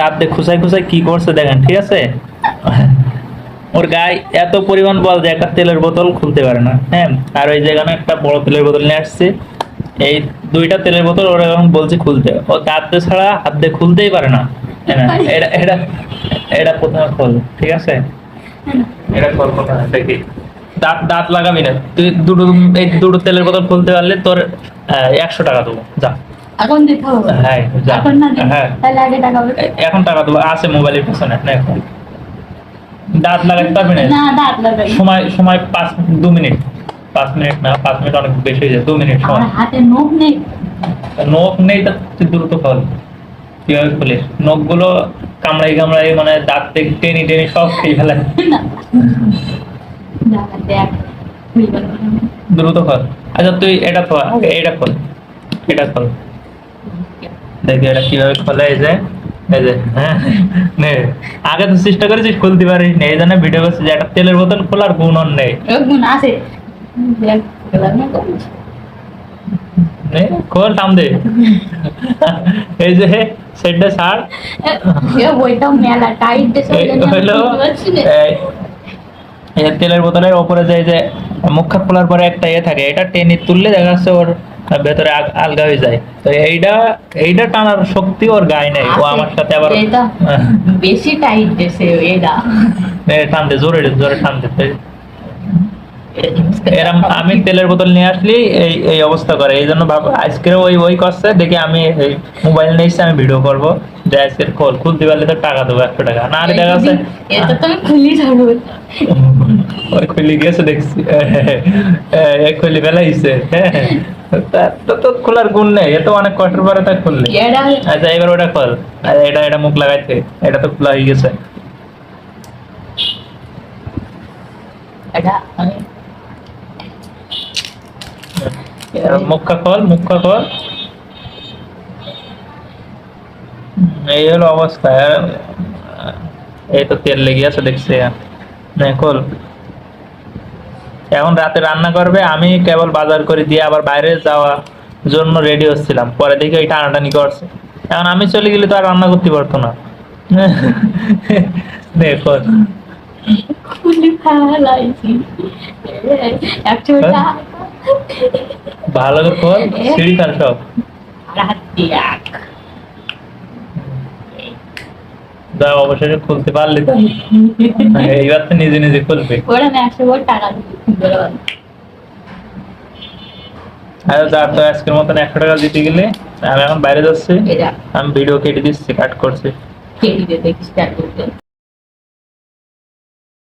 দাঁত দিয়ে খুসাই কি করছে দেখেন ঠিক আছে? ওর গায়ে এত পরিমাণ বল যে একটা তেলের বোতল খুলতে পারে না হ্যাঁ? আর ওই যেখানে একটা বড় তেলের বোতল নিয়ে আসছে এই দুইটা তেলের বোতল ওরা এখন বলছে খুলতে। ও দাঁত দিয়ে ছাড়া হাত দিয়ে খুলতেই পারে না। হ্যাঁ, এটা এটা এটা প্রথমে খোল ঠিক আছে? এটা খোল দেখি। দাঁত দাঁত লাগাবি না। তুই দুটো এই দুটো তেলের বোতল খুলতে পারলে তোর একশো টাকা দেবো যা। এখন দিতে হবে হ্যাঁ এখন না হ্যাঁ। তাহলে আগে টাকা এখন টাকা দেবো। আছে মোবাইলের পেছনে না এখন? দাঁত লাগাতে পারবি না? না দাঁত সময় সময় পাঁচ দু মিনিট। পাঁচ মিনিট না পাঁচ মিনিট অনেক বেশি হয়ে যায় দু মিনিট সময়। হাতে নখ নেই। নখ নেই তা দ্রুত খোল কীভাবে খুলিস নখগুলো কামড়াই কামড়াই মানে দাঁত থেকে টেনে টেনে সব খেয়ে ফেলে। দ্রুত খোল আচ্ছা তুই এটা খোল এটা খোল এটা খোল। দেখি এটা কীভাবে খোলা এই যে এই যে হ্যাঁ নে আগে তো চেষ্টা করেছিস খুলতে পারিস না এই জন্য ভিডিও করছিস যে একটা তেলের বোতল খোলার গুণ ওর নেই। গুণ আছে। খোল দে। এই যে সেটটা ছাড় মেলা টাইট যে তেলের বোতলের ওপরে যে যে মুখটা খোলার পরে একটা ইয়ে থাকে এটা টেনে তুললে দেখা যাচ্ছে ওর ভেতরে আলগা হয়ে যায়। তো এইটা এইটা টানার শক্তি ওর গায়ে নেই। ও আমার সাথে আবার বেশি টাইট দেশে এইটা টানতে টান জোরে জোরে টানতে। এরম আমি তেলের বোতল নিয়ে আসলি এই এই অবস্থা করে। এই জন্য আজকে ওই ওই করছে। দেখি আমি মোবাইল নিয়ে এসে আমি ভিডিও করব। আজকে খোল খুলতে পারলে তো টাকা দেবো একশো টাকা। না আরে দেখা যাচ্ছে এটা তো আমি খুলি ধরবো ওই খুলি গেছে দেখছি। এই খুলি ফেলাইছে। তো তো খোলার গুণ নেই। এ অনেক কষ্টের পরে তা খুললি। আচ্ছা এবার ওটা খোল। আর এটা এটা মুখ লাগাইছে। এটা তো খোলা হয়ে গেছে। এটা মুখটা খোল মুখটা খোল। এই হলো অবস্থা এই তো তেল লেগে আছে দেখছি নে খোল। এখন রাতে রান্না করবে আমি কেবল বাজার করে দিয়ে আবার বাইরে যাওয়ার জন্য রেডি হচ্ছিলাম। পরে দেখি ওই টানাটানি করছে। এখন আমি চলে গেলে তো আর রান্না করতে পারতো না। একশোটা ভালো করে খোল সিঁড়ি খান সব রাত এক যা অবশেষে খুলতে পারলি তো। এইবার তো নিজে নিজে খুলবে। আর যা তো আজকের মতন একশো টাকা দিতে গেলে আমি এখন বাইরে যাচ্ছি। আমি ভিডিও কেটে দিচ্ছি কাট করছি। কেটে দিয়ে দেখিস